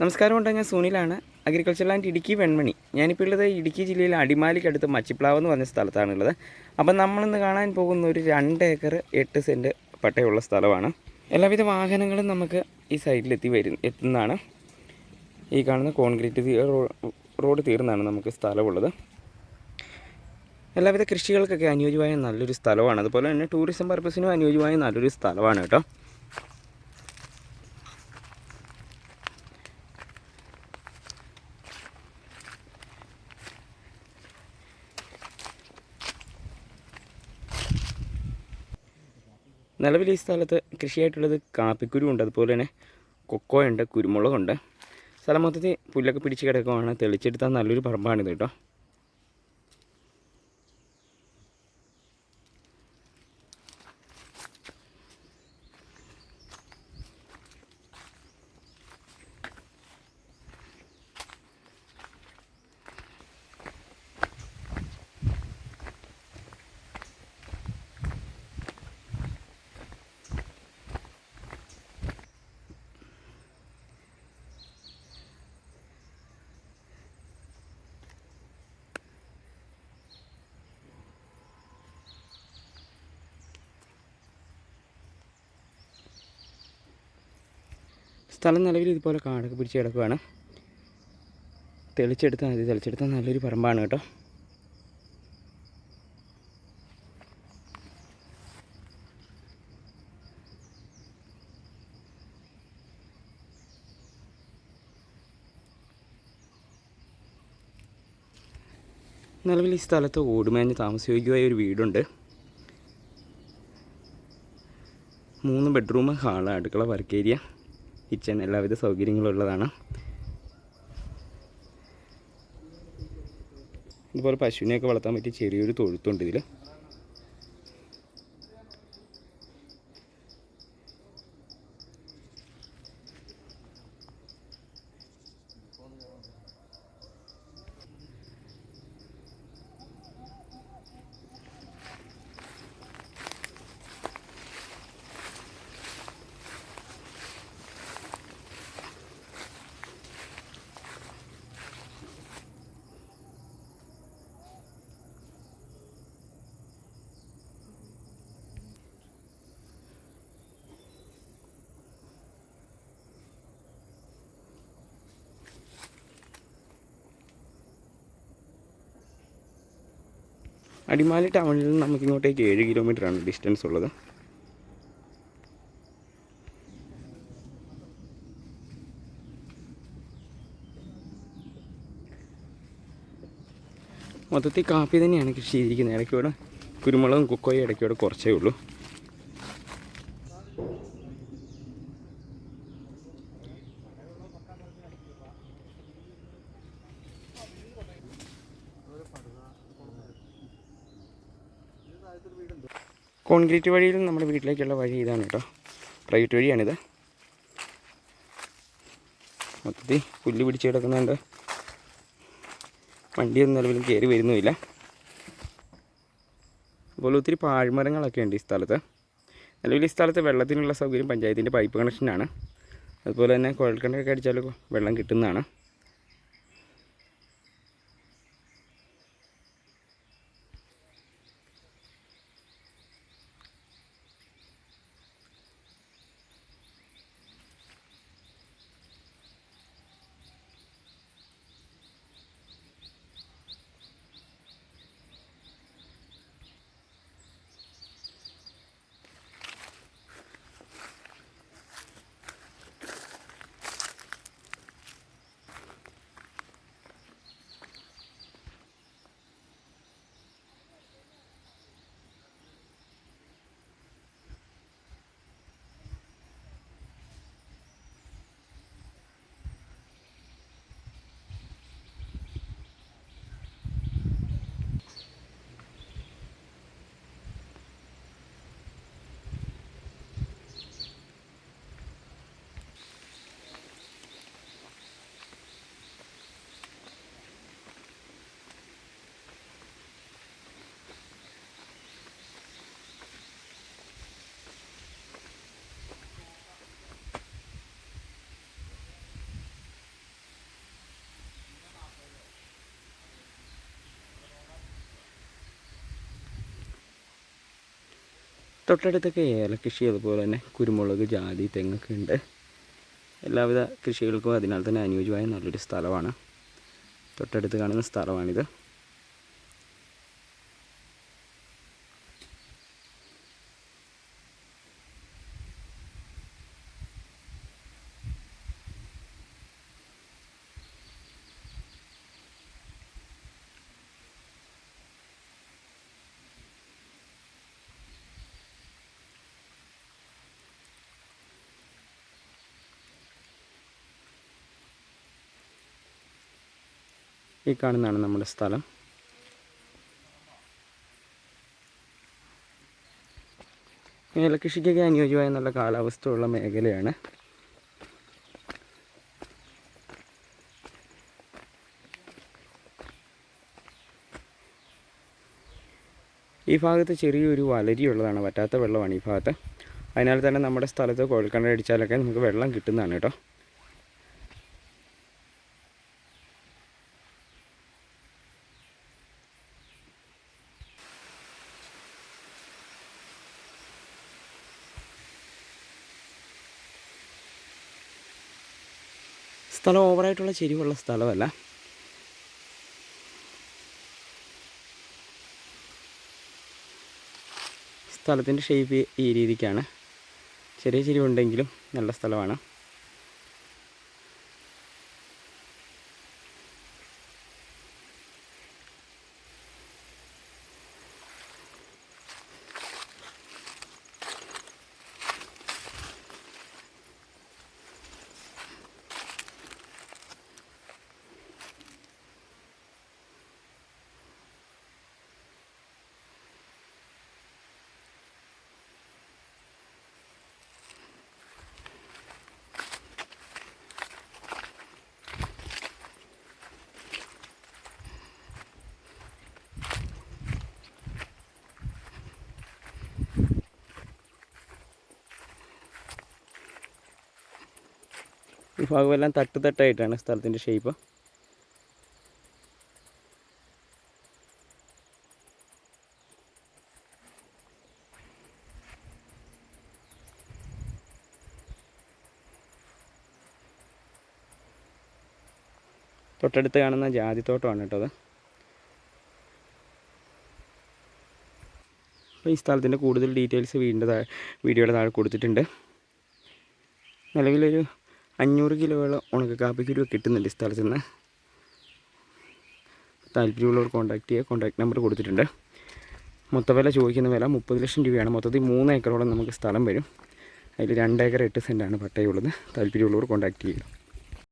നമസ്കാരം ഉണ്ട് ഞാൻ സുനിലാണ്. Agriculture land Idukki Venmani. ഞാനിപ്പോൾ ഉള്ളത് ഇടുക്കി ജില്ലയിലെ അടിമാലിക്കടുത്ത് മച്ചിപ്ലാവ് എന്ന് പറഞ്ഞ സ്ഥലത്താണുള്ളത്. അപ്പം നമ്മളിന്ന് കാണാൻ പോകുന്ന ഒരു രണ്ട് ഏക്കർ എട്ട് സെന്റ് പട്ടയുള്ള സ്ഥലമാണ്. എല്ലാവിധ വാഹനങ്ങളും നമുക്ക് ഈ സൈഡിലെത്തി വരും എത്തുന്നതാണ്. ഈ കാണുന്ന കോൺക്രീറ്റ് റോഡ് തീർന്നാണ് നമുക്ക് സ്ഥലമുള്ളത്. എല്ലാവിധ കൃഷികൾക്കൊക്കെ അനുയോജ്യമായ നല്ലൊരു സ്ഥലമാണ്. അതുപോലെ തന്നെ ടൂറിസം പർപ്പസിനും അനുയോജ്യമായ നല്ലൊരു സ്ഥലമാണ് കേട്ടോ. നിലവിൽ ഈ സ്ഥലത്ത് കൃഷിയായിട്ടുള്ളത് കാപ്പിക്കുരു ഉണ്ട്. അതുപോലെ തന്നെ കൊക്കോ ഉണ്ട് കുരുമുളകുണ്ട്. സ്ഥലം മൊത്തത്തിൽ പുല്ലൊക്കെ പിടിച്ച് കിടക്കുവാണ്. തെളിച്ചെടുത്താൽ നല്ലൊരു പറമ്പാണിത് കേട്ടോ. സ്ഥലം നിലവിൽ ഇതുപോലെ കാടൊക്കെ പിടിച്ച് കിടക്കുവാണ്. തെളിച്ചെടുത്താൽ മതി. തെളിച്ചെടുത്താൽ നല്ലൊരു പറമ്പാണ് കേട്ടോ. നിലവിൽ ഈ സ്ഥലത്ത് ഓടുമേഞ്ഞ് താമസിക്കുകയായ ഒരു വീടുണ്ട്. മൂന്ന് ബെഡ്റൂം ഹാൾ അടുക്കള വർക്ക് ഏരിയ. കിച്ചൺ എല്ലാവിധ സൗകര്യങ്ങളും ഉള്ളതാണ്. ഇതുപോലെ പശുവിനെയൊക്കെ വളർത്താൻ പറ്റിയ ചെറിയൊരു തൊഴുത്തുണ്ട് ഇതിൽ അടിമാലി ടൗണിൽ നിന്ന് നമുക്ക് ഇങ്ങോട്ടേക്ക് ഏഴ് കിലോമീറ്ററാണ് ഡിസ്റ്റൻസ് ഉള്ളത് മൊത്തത്തിൽ കാപ്പി തന്നെയാണ് കൃഷി ചെയ്തിരിക്കുന്നത്. ഇടയ്ക്കൂടെ കുരുമുളകും കുക്കോയും ഇടയ്ക്കൂടെ കുറച്ചേ ഉള്ളൂ. കോൺക്രീറ്റ് വഴിയിൽ നമ്മുടെ വീട്ടിലേക്കുള്ള വഴി ഇതാണ് കേട്ടോ. പ്രൈവറ്റ് വഴിയാണിത്. മൊത്തത്തിൽ പുല്ല് പിടിച്ച് കിടക്കുന്നുണ്ട്. വണ്ടിയൊന്നും നിലവിലും കയറി വരുന്നുമില്ല. അതുപോലെ ഒത്തിരി പാഴ്മരങ്ങളൊക്കെ ഉണ്ട് ഈ സ്ഥലത്ത്. നിലവിൽ ഈ സ്ഥലത്ത് വെള്ളത്തിനുള്ള സൗകര്യം പഞ്ചായത്തിന്റെ പൈപ്പ് കണക്ഷനാണ്. അതുപോലെ തന്നെ കുഴൽക്കിണറൊക്കെ അടിച്ചാൽ വെള്ളം കിട്ടുന്നതാണ്. തൊട്ടടുത്തൊക്കെ ഏലകൃഷി അതുപോലെ തന്നെ കുരുമുളക് ജാതി തെങ്ങൊക്കെ ഉണ്ട്. എല്ലാവിധ കൃഷികൾക്കും അതിനാൽ തന്നെ അനുയോജ്യമായ നല്ലൊരു സ്ഥലമാണ്. തൊട്ടടുത്ത് കാണുന്ന സ്ഥലമാണിത്. ഈ കാണുന്നതാണ് നമ്മുടെ സ്ഥലം. ഏലകൃഷിക്കൊക്കെ അനുയോജ്യമായ നല്ല കാലാവസ്ഥയുള്ള മേഖലയാണ്. ഈ ഭാഗത്ത് ചെറിയൊരു വലരിയുള്ളതാണ് വറ്റാത്ത വെള്ളമാണ് ഈ ഭാഗത്ത്. അതിനാൽ തന്നെ നമ്മുടെ സ്ഥലത്ത് കുഴൽക്കിണർ നമുക്ക് വെള്ളം കിട്ടുന്നതാണ് കേട്ടോ. സ്ഥലം ഓവറായിട്ടുള്ള ചെരിവുള്ള സ്ഥലമല്ല. സ്ഥലത്തിന്റെ ഷേപ്പ് ഈ രീതിക്കാണ്. ചെറിയ ചെരിവുണ്ടെങ്കിലും നല്ല സ്ഥലമാണ്. ഈ ഭാഗമെല്ലാം തട്ട് തട്ടായിട്ടാണ് സ്ഥലത്തിന്റെ ഷേപ്പ് തൊട്ടടുത്ത് കാണുന്ന ജാതിത്തോട്ടമാണ് കേട്ടോ അത്. അപ്പോൾ ഈ സ്ഥലത്തിന്റെ കൂടുതൽ ഡീറ്റെയിൽസ് വീടിന്റെ താഴെ വീഡിയോയുടെ താഴെ കൊടുത്തിട്ടുണ്ട്. നിലവിലൊരു അഞ്ഞൂറ് കിലോയോളം ഉണക്ക കാപ്പിക്കുരു കിട്ടുന്നുണ്ട് ഈ സ്ഥലത്ത് നിന്ന്. താല്പര്യമുള്ളവർ കോൺടാക്ട് ചെയ്യുക. കോൺടാക്ട് നമ്പർ കൊടുത്തിട്ടുണ്ട്. മൊത്തവില ചോദിക്കുന്ന വില മുപ്പത് ലക്ഷം രൂപയാണ്. മൊത്തത്തിൽ മൂന്ന് ഏക്കറോളം നമുക്ക് സ്ഥലം വരും. അതിൽ രണ്ട് ഏക്കർ എട്ട് സെന്റാണ് പട്ടയുള്ളത് താല്പര്യമുള്ളവർ കോൺടാക്ട് ചെയ്യുക.